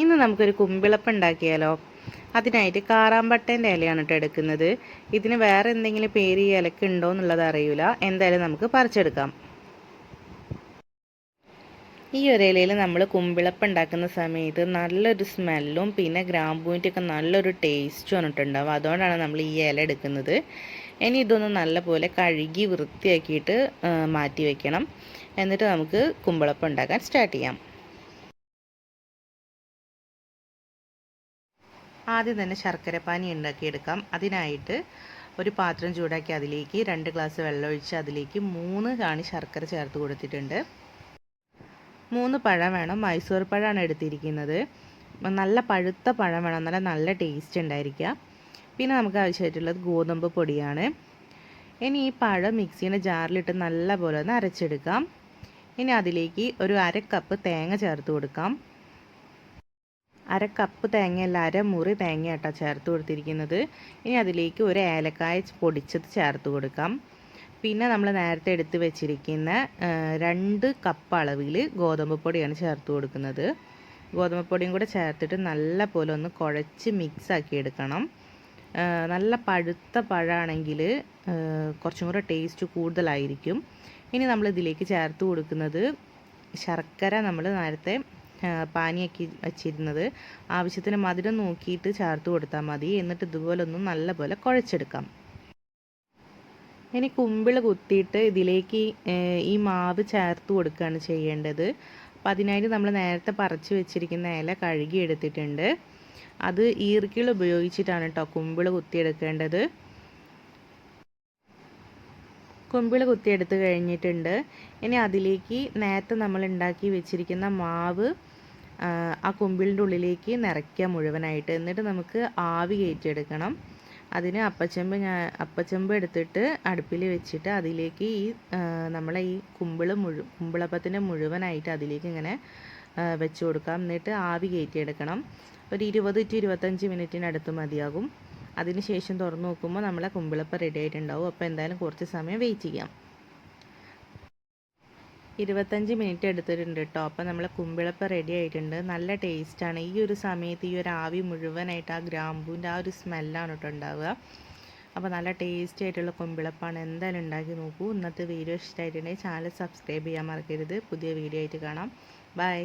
ഇന്ന് നമുക്കൊരു കുമ്പിളപ്പം ഉണ്ടാക്കിയാലോ? അതിനായിട്ട് കാറാമ്പട്ടേന്റെ ഇലയാണ് കേട്ടോ എടുക്കുന്നത്. ഇതിന് വേറെ എന്തെങ്കിലും പേര് ഈ ഇലക്ക് ഉണ്ടോ എന്നുള്ളത് അറിയില്ല എന്തായാലും നമുക്ക് പറിച്ചെടുക്കാം. ഈ ഒരു ഇലയിൽ നമ്മൾ കുമ്പിളപ്പം ഉണ്ടാക്കുന്ന സമയത്ത് നല്ലൊരു സ്മെല്ലും പിന്നെ ഗ്രാമ്പൂവിന്റെ ഒക്കെ നല്ലൊരു ടേസ്റ്റും വന്നിട്ടുണ്ടാവും. അതുകൊണ്ടാണ് നമ്മൾ ഈ ഇല എടുക്കുന്നത്. ഇനി ഇതൊന്ന് നല്ലപോലെ കഴുകി വൃത്തിയാക്കിയിട്ട് മാറ്റി വയ്ക്കണം എന്നിട്ട് നമുക്ക് കുമ്പിളപ്പം ഉണ്ടാക്കാൻ സ്റ്റാർട്ട് ചെയ്യാം. ആദ്യം തന്നെ ശർക്കരപ്പാനി ഉണ്ടാക്കിയെടുക്കാം. അതിനായിട്ട് ഒരു പാത്രം ചൂടാക്കി അതിലേക്ക് രണ്ട് ഗ്ലാസ് വെള്ളമൊഴിച്ച് അതിലേക്ക് മൂന്ന് കാണി ശർക്കര ചേർത്ത് കൊടുത്തിട്ടുണ്ട്. മൂന്ന് പഴം വേണം. മൈസൂർ പഴമാണ് എടുത്തിരിക്കുന്നത്. നല്ല പഴുത്ത പഴം വേണം. നല്ല നല്ല ടേസ്റ്റ് ഉണ്ടായിരിക്കുക പിന്നെ നമുക്ക് ആവശ്യമായിട്ടുള്ളത് ഗോതമ്പ് പൊടിയാണ്. ഇനി ഈ പഴം മിക്സീന്റെ ജാറിലിട്ട് നല്ല പോലെ ഒന്ന് അരച്ചെടുക്കാം. ഇനി അതിലേക്ക് ഒരു അര കപ്പ് തേങ്ങ ചേർത്ത് കൊടുക്കാം. അര കപ്പ് തേങ്ങയല്ല അര മുറി തേങ്ങ കേട്ടോ ചേർത്ത് കൊടുത്തിരിക്കുന്നത്. ഇനി അതിലേക്ക് ഒരു ഏലക്കായ പൊടിച്ചത് ചേർത്ത് കൊടുക്കാം. പിന്നെ നമ്മൾ നേരത്തെ എടുത്ത് വെച്ചിരിക്കുന്ന രണ്ട് കപ്പ് അളവിൽ ഗോതമ്പ് പൊടിയാണ് ചേർത്ത് കൊടുക്കുന്നത്. ഗോതമ്പ് പൊടിയും കൂടെ ചേർത്തിട്ട് നല്ല പോലെ ഒന്ന് കുഴച്ച് മിക്സ് ആക്കി എടുക്കണം. നല്ല പഴുത്ത പഴമാണെങ്കിൽ കുറച്ചും കൂടെ ടേസ്റ്റ് കൂടുതലായിരിക്കും. ഇനി നമ്മൾ ഇതിലേക്ക് ചേർത്ത് കൊടുക്കുന്നത് ശർക്കര നമ്മൾ നേരത്തെ പാനിയാക്കി വച്ചിരുന്നത്. ആവശ്യത്തിന് മധുരം നോക്കിയിട്ട് ചേർത്ത് കൊടുത്താൽ മതി. എന്നിട്ട് ഇതുപോലെ ഒന്ന് നല്ലപോലെ കുഴച്ചെടുക്കാം. ഇനി കുമ്പിൾ കുത്തിയിട്ട് ഇതിലേക്ക് ഈ മാവ് ചേർത്ത് കൊടുക്കുകയാണ് ചെയ്യേണ്ടത്. അപ്പോൾ അതിനായിട്ട് നമ്മൾ നേരത്തെ പറിച്ച് വെച്ചിരിക്കുന്ന ഇല കഴുകി എടുത്തിട്ടുണ്ട് അത് ഈർക്കിൾ ഉപയോഗിച്ചിട്ടാണ് കേട്ടോ കുമ്പിൾ കുത്തിയെടുക്കേണ്ടത്. കുമ്പിൾ കുത്തിയെടുത്ത് കഴിഞ്ഞിട്ടുണ്ട്. ഇനി അതിലേക്ക് നേരത്തെ നമ്മൾ ഉണ്ടാക്കി വെച്ചിരിക്കുന്ന മാവ് ആ കൊമ്പിളിന്റെ ഉള്ളിലേക്ക് നിറയ്ക്കുക മുഴുവനായിട്ട്. എന്നിട്ട് നമുക്ക് ആവി കയറ്റിയെടുക്കണം. അതിന് അപ്പച്ചെമ്പ് ഞാൻ അപ്പച്ചെമ്പ് എടുത്തിട്ട് അടുപ്പിൽ വെച്ചിട്ട് അതിലേക്ക് ഈ നമ്മളെ ഈ കുമ്പിൾ മുഴു കുമ്പിളപ്പത്തിന്റെ മുഴുവനായിട്ട് അതിലേക്ക് ഇങ്ങനെ വെച്ച് കൊടുക്കാം. എന്നിട്ട് ആവി കയറ്റിയെടുക്കണം. ഒരു ഇരുപത് ടു ഇരുപത്തഞ്ച് മിനിറ്റിനടുത്ത് മതിയാകും. അതിന് ശേഷം തുറന്ന് നോക്കുമ്പോൾ നമ്മളെ കുമ്പിളപ്പം റെഡി ആയിട്ടുണ്ടാവും. അപ്പോൾ എന്തായാലും കുറച്ച് സമയം വെയിറ്റ് ചെയ്യാം. ഇരുപത്തഞ്ച് മിനിറ്റ് എടുത്തിട്ടുണ്ട് കേട്ടോ അപ്പോൾ നമ്മളെ കുമ്പിളപ്പം റെഡി ആയിട്ടുണ്ട്. നല്ല ടേസ്റ്റാണ് ഈ ഒരു സമയത്ത് ഈ ഒരു ആവി മുഴുവനായിട്ട് ആ ഗ്രാമ്പൂവിന്റെ ആ ഒരു സ്മെല്ലാണ് കേട്ടോ ഉണ്ടാവുക. അപ്പോൾ നല്ല ടേസ്റ്റി ആയിട്ടുള്ള കുമ്പിളപ്പാണ്. എന്തായാലും ഉണ്ടാക്കി നോക്കൂ. ഇന്നത്തെ വീഡിയോ ഇഷ്ടമായിട്ടുണ്ടെങ്കിൽ ചാനൽ സബ്സ്ക്രൈബ് ചെയ്യാൻ മറക്കരുത്. പുതിയ വീഡിയോ ആയിട്ട് കാണാം. ബൈ